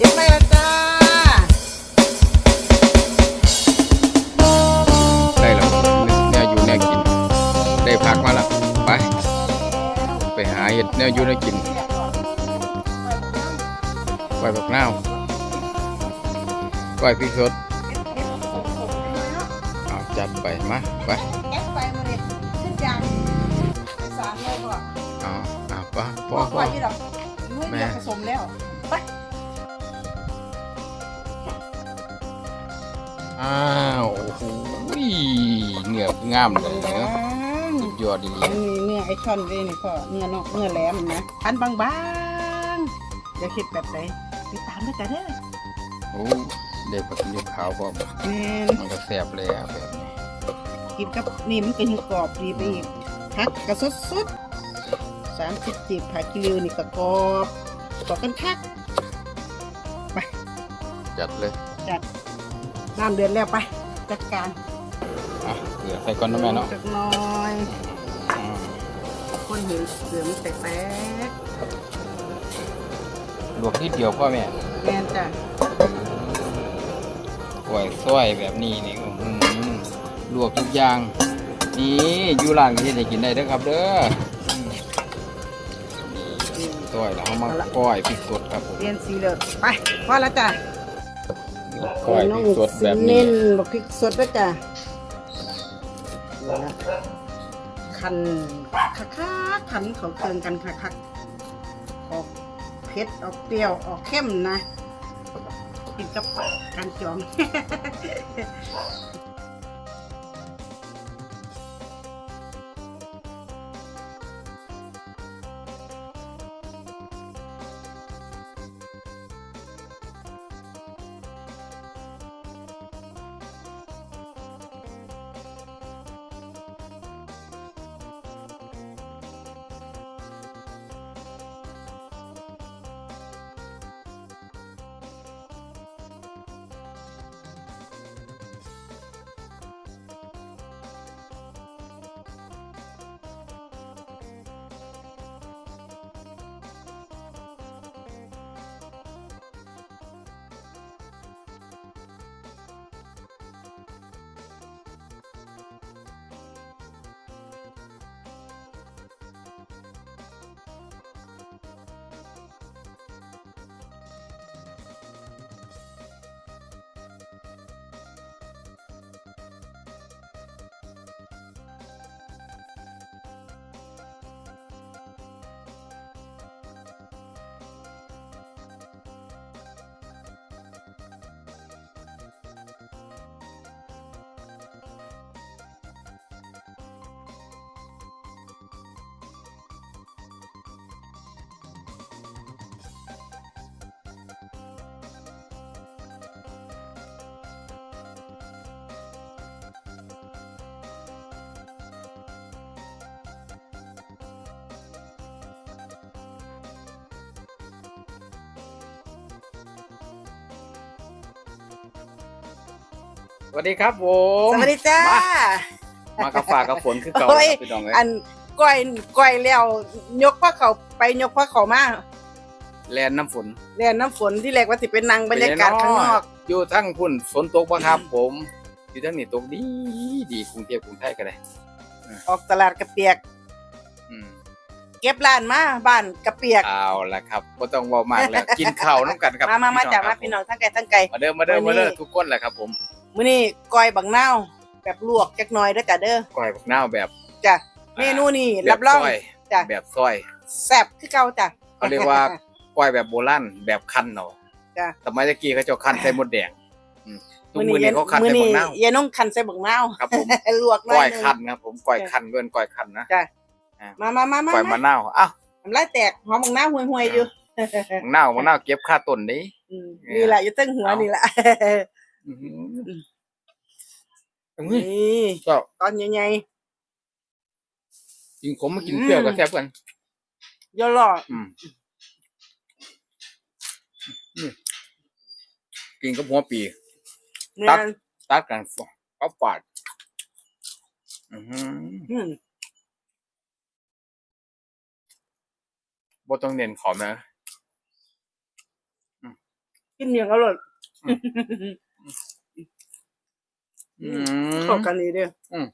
เก็บไปแล้วจ้าได้แล้วแนวอยู่แนวกิน ได้พักมาแล้วไป ไปหาเห็ดแนวอยู่แนวกินไว้บักนาวไว้พริกสดเอาจัดไปมาไปเก็บไปมาเลยขึ้นยางสามเลยก่อนเอาเอาไปพพออพพออยี่ดอกมือเดียวผสมแล้วไป อ้าวโอ้โหเนื้องามเลยเนาะสุดยอดดีอันนี้เนื้อไอช่อนเลยนี่พ่อเนื้อนอกเนื้อแหลมนะอันบางๆอย่าคิดแบบไหนติดตามด้วยจ้ะเด้อโอ้ได้ผักนิ้วขาวพร้อมแม่นมันก็แซ่บเลยอะแบบนี้กินกับนี่มันก็ยังกรอบดีไปอีกผักกระสดสดสามสิบจีบผักกิริวนี่ก็กรอบกรอบกันทักจัดเลยจัด น้ำเดือดแล้วไป จัดการอะเกลือใส่ก่อนนะแม่เนาะจักหน้อยอืมคนเห็นเสือมันแตกลวกนิดเดียวพ่อแม่ๆแม่นจ้ะกล้วยส้อยแบบนี้นี่อื้อหือลวกทุกอย่าง นี่อยู่ร้านก็จะกินได้เด้อครับเด้ออืมนี่ส้อยแล้วเอามาก้อยพริกสดครับผมเปลี่ยนสีเลยไปพอแล้วจ้ะ ก้อยพริกสดแบบนี้ เน้นบักพริกสดด้วยจ้ะนี่นะคันคักคักๆคันเขาเคืองกันคักคักๆออกเผ็ดออกเปรี้ยวออกเข้มนะกินกับการจอง สวัสดีครับผมสวัสดีจ้า มากับฝากกับฝนคือเก่าโอ้ย ครับพี่น้องเอ้ยอันก้อยก้อยแล้วยกพระเขาไปยกพระเขามาแลนน้ำฝนเรียนน้ำฝนที่แรกว่าสิเป็นนางบรรยากาศข้างนอกอยู่ทั้งพุ่นฝนตกบ่ครับผมอยู่ทั้งนี้ตกดีดีกรุงเทพกรุงไทยก็ได้ออกตลาดกระเปียก อืมเก็บร้านมาบ้านกระเปียก เอาละครับบ่ต้องเว้ามากแล้วกินข้าวน้ำกันครับมามามาจากคมารับพี่น้องทั้งไกลทั้งไกล มาเด้อมาเด้อวันนี้มาเด้อทุกคนแหละครับผม มื้อนี้ก้อยบังนาวแบบลวกจักหน่อยเด้อจ้ะเด้อก้อยบักนาวแบบจ้ะเมนูนี้แบรับบรองซอยจ้ะแบบซอยแซ่บคือเก่าจ้ะเขาเรียกว่าก้อยแบบโบราณแบบคั้นเนาะจ้ะสมัยตะกี้เขาเจ้าคั้นใส่มดแดงอืมทุกมื้อนี้ยเขาคั้นมื้อใส่บันี้กนาวยายน้องคันใส่บักนาวครับผมลวกหน่ก้ออยยหนึงคั้นครับผมก้อยคั้นเว้นก้อยคั้นนะจ้ะมามามามาก้อยมะมานาวอ้าวทำลายแตกหอมบักนาวห่วยๆอยู่มะนาวมะนาวเก็บค่าต้นนี้อืมนี่แหละอยู่เตั้งหัวเอานี่นี่แหละ อื้อหือนี่ก็ตอนใหญ่กินขมมากินเปรี้ยวก็แซ่บกันๆย่อล่ออืมอืมกินกับหัวปี เนี่ตัยดตัดกันก็ปาดอือหืออืมบ่ต้องเน้นขอมนะอืมกินเมียงอร่อย อืมเข้ากันนี่เด้ออืม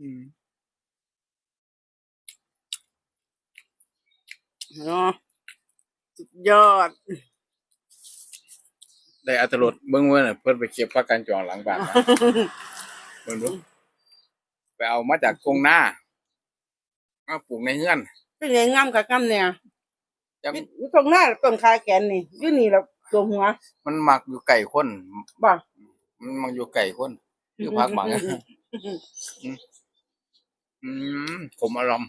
อืมเนาะสุดยอด ได้อัตรสเบิ่งเมื่อน่ะเพิ่นไปเก็บผักกันจองหลังบ้านมา เบิ่งดู ไปเอามาจากกงหน้ามาปลูกในเฮือนเป็นไงงามกับงามเนี่ยจังอยู่ตรงหน้าต้นคาแกนนี่อยู่นี่แล้วตัวหัว มันมักอยู่ไก่คนบ่มันมักอยู่ไก่คนคือพักหมังอะอืมผมอารมณ์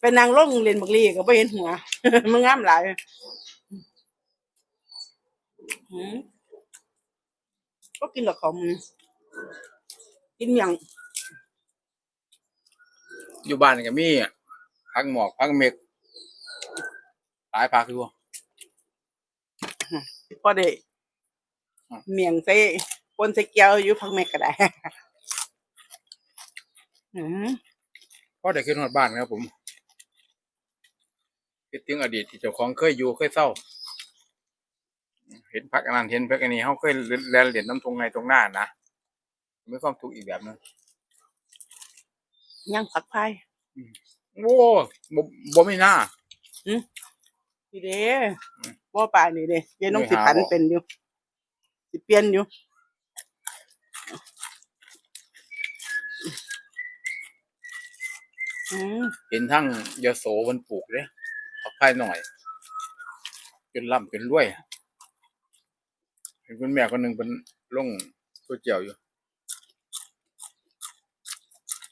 เป็นนางลงเรียนบักลีก็บ่เห็นหัวมันงามหลายหืมก็กินกับเขามัน กินเมียงอยู่บ้านก็มีอะพักหมอกพักเมกหลายพักอยู่พอได้อืมเมียงใส่ปนใส่เกียวอยู่พักแม่ก็ได้หืมเพราะได้ขึ้นฮอดบ้านครับผมคิดถึงอดีตที่เจ้าของเคยอยู่เคยเศร้า เห็นพักอันนั้นเห็นพักอันนี้เขาเคยแลนเหรียญน้ำทงในตรงหน้านะ มีความทุกข์อีกแบบหนึงย่างผักไผ่โอ้บ่บ่ไม่น่านี่เด้อืมบ่ป่านี่เด้ยายน้องไม่สิหาผันบ่เป็นอยู่ สิเปลี่ยนอยู่อืมเห็นทั้งยโสมันปลูกเลยพักภายหน่อยจนร่ำจนรวย เห็นคุณแม่คนหนึ่งเป็นลงก๋วยเตี๋ยวอยู่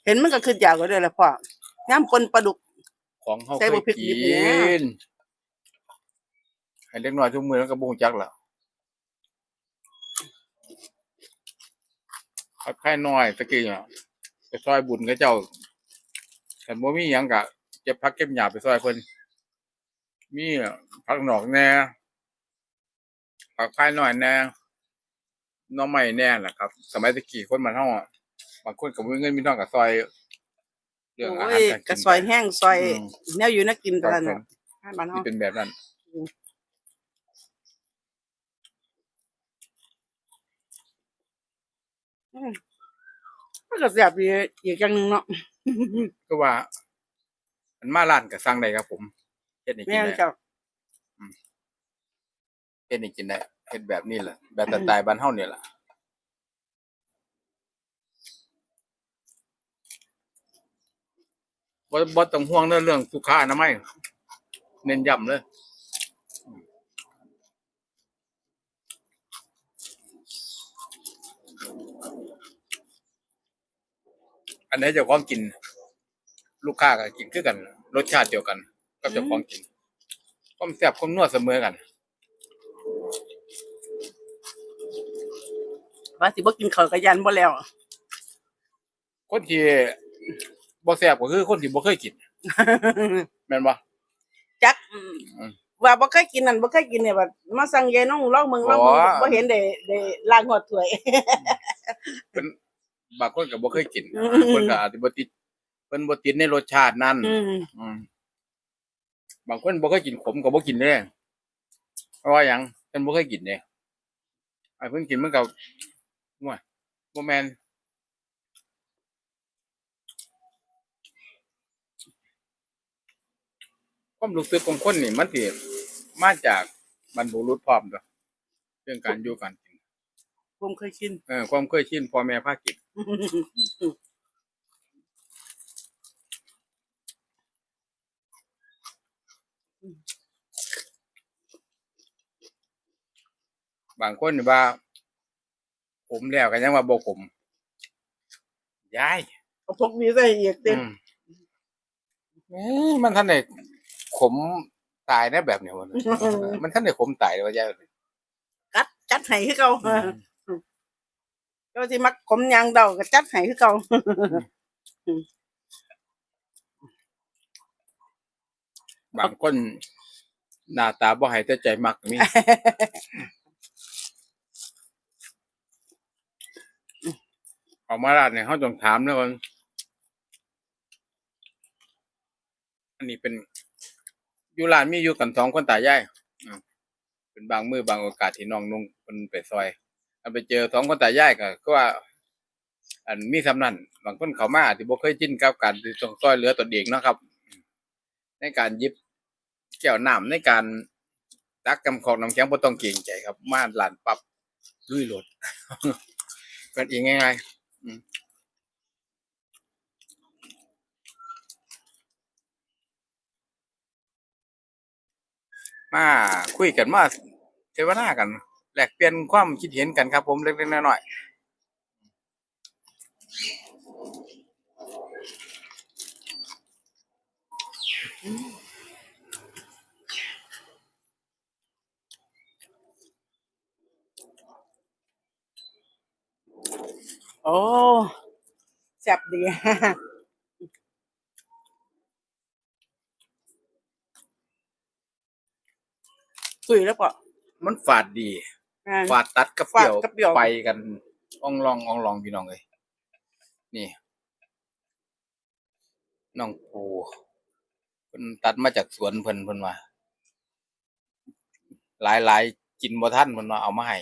เห็นมันก็คืออยากก็ได้แหละพ่อย่ำคนปลาดุก ของเขาใส่เคบ่ยพริกดิกิบเนี่ย นให้เล็กน้อยทุกมือแล้วก็บุงจักแล้วพักภายหน่อยตะกี้อะไปซอยบุญกับเจ้าแต่บ่มีหยังกะเก็บพักเก็บหยาไปซอยเพิ่นมีพักหนอกแน่พักภายหน่อยแน่หน้องใหม่แน่แหละครับ สมัยตะกี้คนมันเฮาอะ บางคนก็บ่มีเงินมีน้องก็ซอยเรื่องอาโอ้หารยการกระกินซอยแห้งซอยอืม แนวอยู่นักกินคกัรับนผน่ะมให้บ้านเฮาที่เป็นแบบนั้นมันก็แซ่บอีกอีกอย่างหนึงเนาะก็ว่า มันมาร้านก็สั่งได้ครับ ผมเฮ็ดให้กิแม่นนได้เจ้าเฮ็ดให้กินได้เฮ็ดแบบนี้แหละแบบสไตล์บ้านเฮาเนี่ยแหละ บ่บ่ต้องห่วงเรื่องเรื่องสุขอนามัยเน้นย้ำเลยอันไหนี้เจ้าของกิน ลูกค้าก็กินคือกัน รสชาติเดียวกัน กับเจ้าของกินความแซ่บความนัวเสมอกันว่าสิบ่กินข้าวก็ยันบ่แล้วคนที่ บ่แซ่บก็คือคนที่บ่เคยกินแม่นบ่จักอืมว่าบ่เคยกินนั่นบ่เคยกินเนี่ยว่ามาสั่งยายน้องลองเมืองลองเมืองอ๋อบ่เห็นได้ได้ล้างหอดถ้วยเป็นบางคนก็บ่เคยกินอืมบางคนก็อาจจะบ่ติดเพิ่นบ่ติดในรสชาตินั้นอืมอืมบางคนบ่เคยกินขมก็บ่กินเด้เพราะว่าหยังเพิ่นบ่เคยกินเด้ไอ้เพิ่นกินมันก็ม่วยบ่แม่น ความรู้สึกของคนนี่มันสิมาจากบรรพบุรุษพร้อมตัวเรื่องการอยู่การกินผมเคยกิน เออความเคยชินพ่อแม่พากินบางคนนี่ว่า ผมแล้วก็ยังว่าบ่ผมยายเอาพกวีใส่อีกเด้อืมเอ๊ะมันท่านได้ ขมตายนะแบบเนี้ยมันมันท่านไหนขมตายเลยว่าใช่กัดกัดไห้คือเก่าเจ้าที่มักขมยางเดากับจัดไห้คือเก่าบางคนหน้าตาบ่หายแต่ใจมักมีออกมาลาดเนี่ยเขาต้องถามนะคนอันนี้เป็น อยู่ร้านมีอยู่กันสองคนตายายเป็นบางมือบางโอกาสที่น้องนุ่งเป็นไปซอยอันไปเจอสองคนตายายก็ก็ว่า อันมีสำนันบางคนเขามาที่บ่เคยจิ้นกับการที่ต้องซอยเหลือตัวเองเนะครับ ในการยิบแก้วน้ำในการตักกำของน้ำแข็งบ่ต้องเกรงใจครับ มาหลานปรับลุยโหลดกันเองง่ายๆ มาคุยกันมาเทวนากันแลกเปลี่ยนความคิดเห็นกันครับ ผมเล็กๆน้อยๆโอ้แซ่บดี สุยแล้วก็มันฝาดดี แม่น ฝาดตัดกับเปรี้ยวฝาดกับเปรี้ยว ไปกันอ่องลองอ่องลองพี่น้องเลยนี่น้องปูเพิ่นตัดมาจากสวนเพิ่นเพิ่นว่าหลายหลายๆกินบ่ทันเพิ่นว่าเอามาให้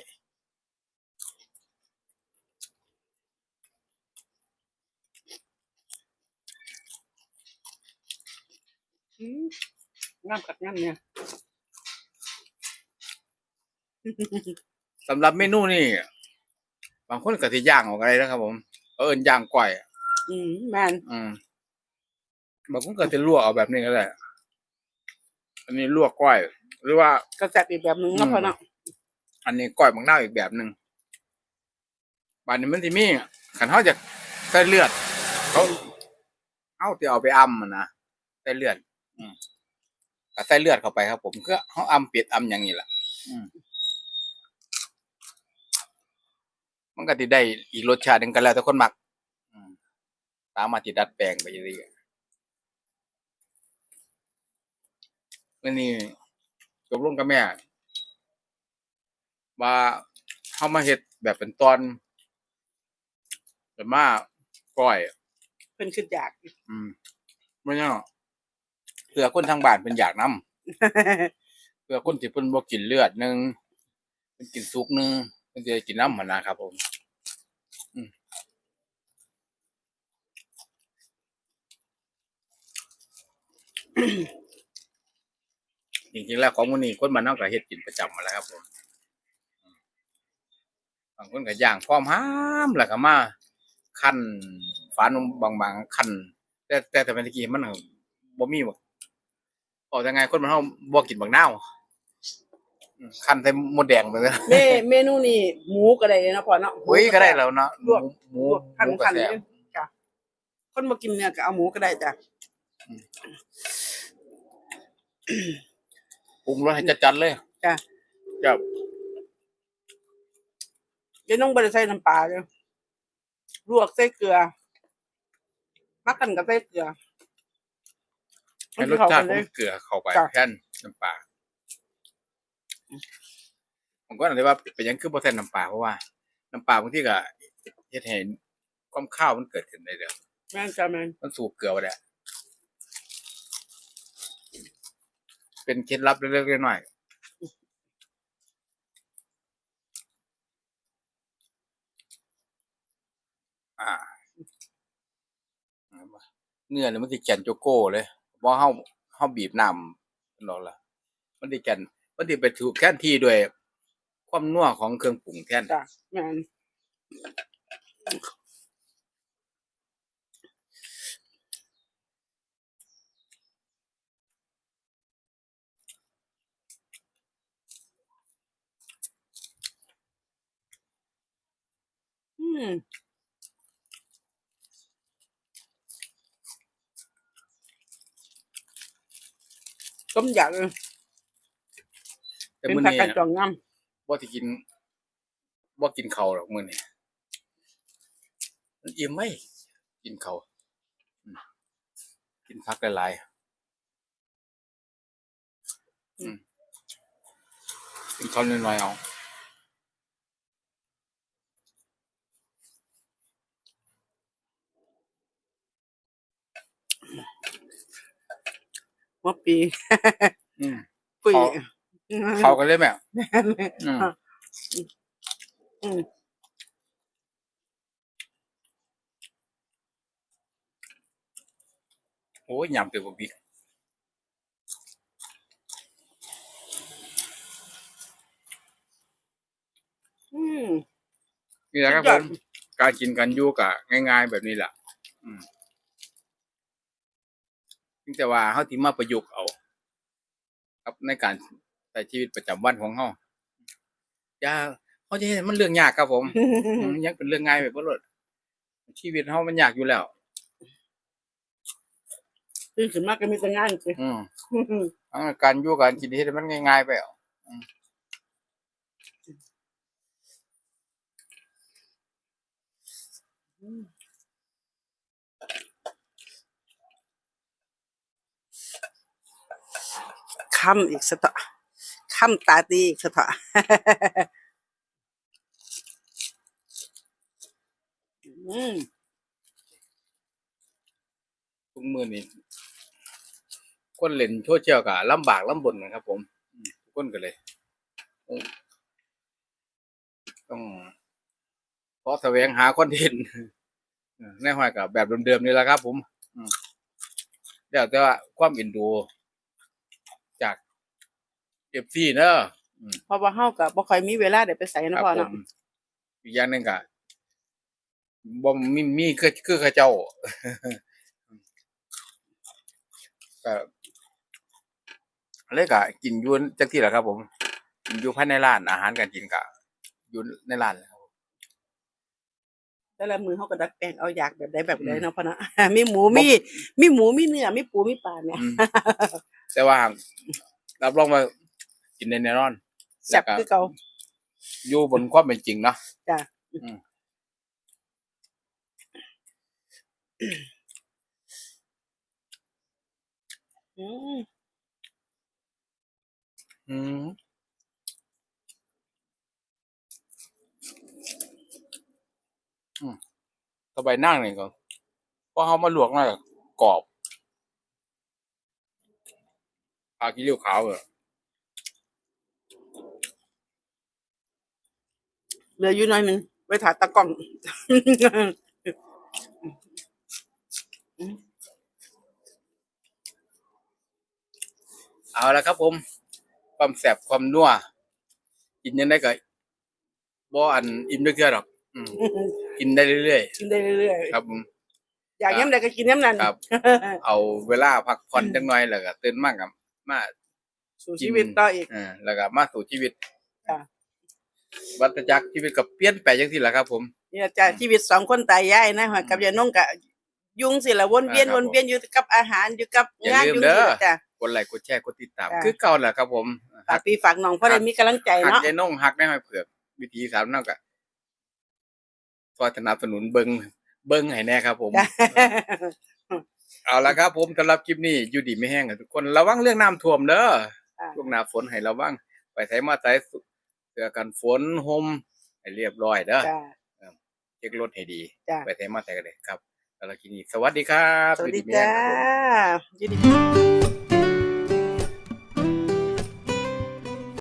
อืมงามกัดงามเนี่ย สำหรับเมนูนี่บางคนก็สิย่างออกอะไรนะครับ ผม เอิ้นย่างก้อยอืมแม่นอืมบางคนก็จะลวกเอาแบบนี้ก็ได้อันนี้ลวกก้อย หรือว่า ก็แซ่บอีกแบบหนึงเนาะอืมพ่อเนาะอันนี้ก้อยบางหน้าวอีกแบบหนึ่งบานนี้มันที่มีขันเขาจะใส่เลือดเขาเอาที่เอาไปอ้ำมันนะใส่เลือด อืมก็ใส่เลือดเข้าไปครับ ผมก็เขาอ้ำเป็ดอ้ำอย่างนี้แหละอืม มันก็ติได้อีกรสชาติหนึ่งกันแล้วแต่คนมักอืมตามมาติดัดแปลงไปเรื่อยๆแล้วนี่จบลงกับแม่ ว่าเขามาเฮ็ดแบบเป็นตอนแบบมาก้อยเพิ่นคืออยาก อืมไม่ใช่หรอกเพื่อคนทางบ้านเป็นอยากนํเพื่อคนที่เพิ่นบ่กินเลือดหนึงเพิ่นกินสุกหนึง เพิ่นจะกินน้ำมันนะครับผมจริงๆแล้วของมื้อนี้คนบ้านนอกก็เฮ็ดกินประจำมาแล้วครับผมบางคนก็ย่างพร้อมห้ามแล้วก็มาคั่นฝานมบางๆคั่นแต่แต่แต่เป็นตะกี้มันบ่มีบ่ออกยังไงคนมันเฮาบ่กินบักนาว คั่นใส่หมดแดงไปเลยเมเมนูนี่หมูก็ได้เนาะพ่อเนาะหมูโอ้ยก็ได้แล้วเนาะลวกหมูลวกหพันมูก็พันแซ่บจ้ะคนมากินเนื้อก็เอาหมูก็ได้จ้ะปรุงรสให้จัดๆเลยจ้ะครับเดี๋ยวน้องบ่ได้ใส่น้ำปลาเลยลวกใส่เกลือมักกันกับใส่เกลือให้รสเข้ชากัตินขเลองยเกลือเข้าไปจ้ะแทนน้ำปลา ผมก็อาจจะว่าเป็นหยังคือบ่ใส่น้ำปลาเพราะว่าน้ำปลาบางทีก็เฮ็ดให้ความข้าวมันเกิดขึ้นได้เด้อแม่นจ้ะแม่นมันสูบเกลือไปแหละเป็นเคล็ดลับเล็กๆน้อยๆอ่าเนื้อเนี่ยมันสิแก่นโจโก้เลยเพราะเฮาเฮาบีบน้ำมันออกละมันสิแก่น มันสิไปถูกแทนที่ด้วย ความนัวของเครื่องปรุงแทนจ้ะแม่นอืมต้มยำ แต่เป็นมื้อผันี้ระจองงามบ่สิกินว่ากินเข้าหรอกมื้อนี้มันอิ่มไหมกินเข้ากินผักหลายๆกินข้าวน้อยๆเอา หัวปีอืมปี เข้ากันเลยแม่อืมอืมโอ้ยยำเต็มพริกอืมนี่แหละครับสุผดยอดมการกินกันอยู่กะง่าย ๆ แบบนี้แหละอืมเพียงแต่ว่าเขาที่มาประยุกต์เอา ครับในการ ใช้ชีวิตประจำวันของเขาอย่าเขาจะเห็นมันเรื่องยากครับผมอืมยังเป็นเรื่องง่ายแบบว่ารถชีวิตเขามันยากอยู่แล้วตื่นขึ้นมาก็มีแต่งานสิอืมเอาการอยู่การกินที่มันง่ายๆไปเอาค่ำอีกสักเถอะค่ำตาตีอีกเถอะอืมทุกมือนี่คนเล่นโซเชียลกะลำบากลำบนนะครับ ผมทุกคนก็เลยต้องเพราะแสวงหาคอนเทนต์เออในห้อยกับแบบเดิมๆนี่แหละครับ ผมอืมแล้วแต่ว่าความอินดู เอฟซีเนอะอืมเพราะว่าเฮาก็บ่ค่อยมีเวลาได้ไปใส่คนะรับพ่อผเนาะมอีกอย่างหนึ่งก็บ่มีมีคือคือเขาเจ้าก็เลยก็กินอยูนจังที่แหละครับ ผมกินอยู่ภายในร้านอาหารการกินก็อยู่ในร้านแหละครับแต่ละมือเฮาก็ดัดแปลงเอาอยากแบบใดแบบใดเนาะพ่อเนาะมีหมูมีมีหมูมีเนื้อมีปูมีปลาเนี่ยอืมแต่ว่ารับรองว่า กินได้แน่นอนแซ่บคือเก่าอยู่บนความเป็นจริงเนาะจ้ะอืมอืมอืมอืมต่อไปนั่งนี่ก็พอเขามาลวกหน่อยก็กรอบปลาขี้ริ้วขาวเหรอ เหลืออยู่หน่อยหนึงไว้ถ่ายตากล้องเอาละครับผม ความแสบความนัวกินยังได้ก็บ่อันอิ่มเรื่อยๆหรอกอืมกินได้เรื่อยกินได้เรื่อยๆครับผมๆอยากย้ำใดก็กินย้ำนั้นครับ เอาเวลาพักผ่อนจังหน่อยแล้วก็ตื่นมากกับมาสู่ชีวิตต่ออีก เอ่าแล้วก็มาสู่ชีวิตจ้ะ วัฏจักรชีวิตก็เปลี่ยนไปจังซี่แหละครับ ผม เนี่ยจ้ะชีวิตสองคนตายายนะหอยกับยายนงกับยุงสิละวนเวียนอ่าครับวนเวียนอยู่กับอาหารอยู่กับอย่างานลืมอยู่เด้อ จ้ะ กดไลค์กดแชร์กดติดตาม จ้ะ คือเก่าแหละครับ ผมฝากพี่ฝากน้องเพราะได้มีกำลังใจหักเนาะใจน้องหักได้ห้อยเผือก วิธีสามนอกก็ซอยสนับสนุนเบิงเบิงให้แน่ครับ ผม จ้ะ เอาละครับผมสำหรับคลิปนี้อยู่ดีไม่แห้งกันทุกคนระวังเรื่องน้ำท่วมเด้อจ้ะช่วงหน้าฝนให้ระวังไปใส่มาใส่ เสื้อกันฝนห่มให้เรียบร้อยเด้อจ้ะเช็ครถให้ดี จ้ะ ไปใส่มาใส่กันเลยครับสำหรับคลิปนี้สวัสดีครับสวัสดีอยู่ไม่จ้าแห้งครับผมยินดี